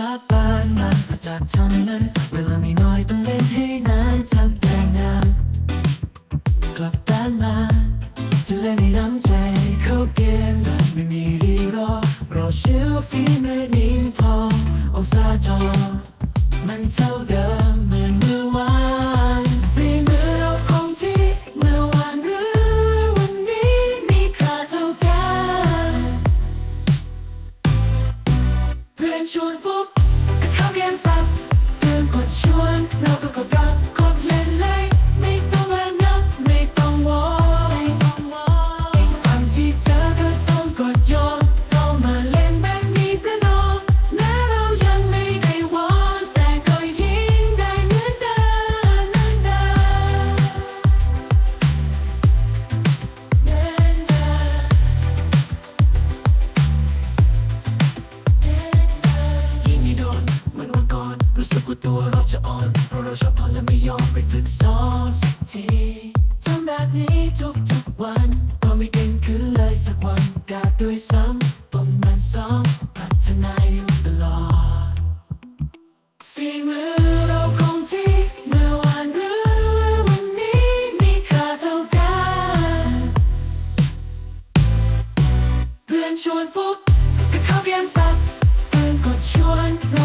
จะปานมันอาจจะทำเงินเวลาไม่น้อยต้องเล่นให้นานทำแต่งงานกลับด้านมาจะเล่นในน้ำใจเข้าเกมแบบไม่มีรีรอรอเชื่อฟีไม่นิ่งพอโอซาจอมันเท่าเดิม জোর รู้สึกว่าตัวเราจะอ่อนเพราะเราชอบอ่อและไม่ยอมไปฝึกซ้อมสักทีทำแบบนี้ทุกทุกวันก็ไม่เก่งขึ้นเลยสักวันกาดด้วยซ้ำต้องมันซ้อมพัฒนาอยู่ตลอดฝีมือเราคงที่เมื่อวานหรือวันนี้มีค่าเท่ากันเพื่อนชวนปุ๊บก็เข้าเรียนปั๊บเพื่อนก็ชวนเรา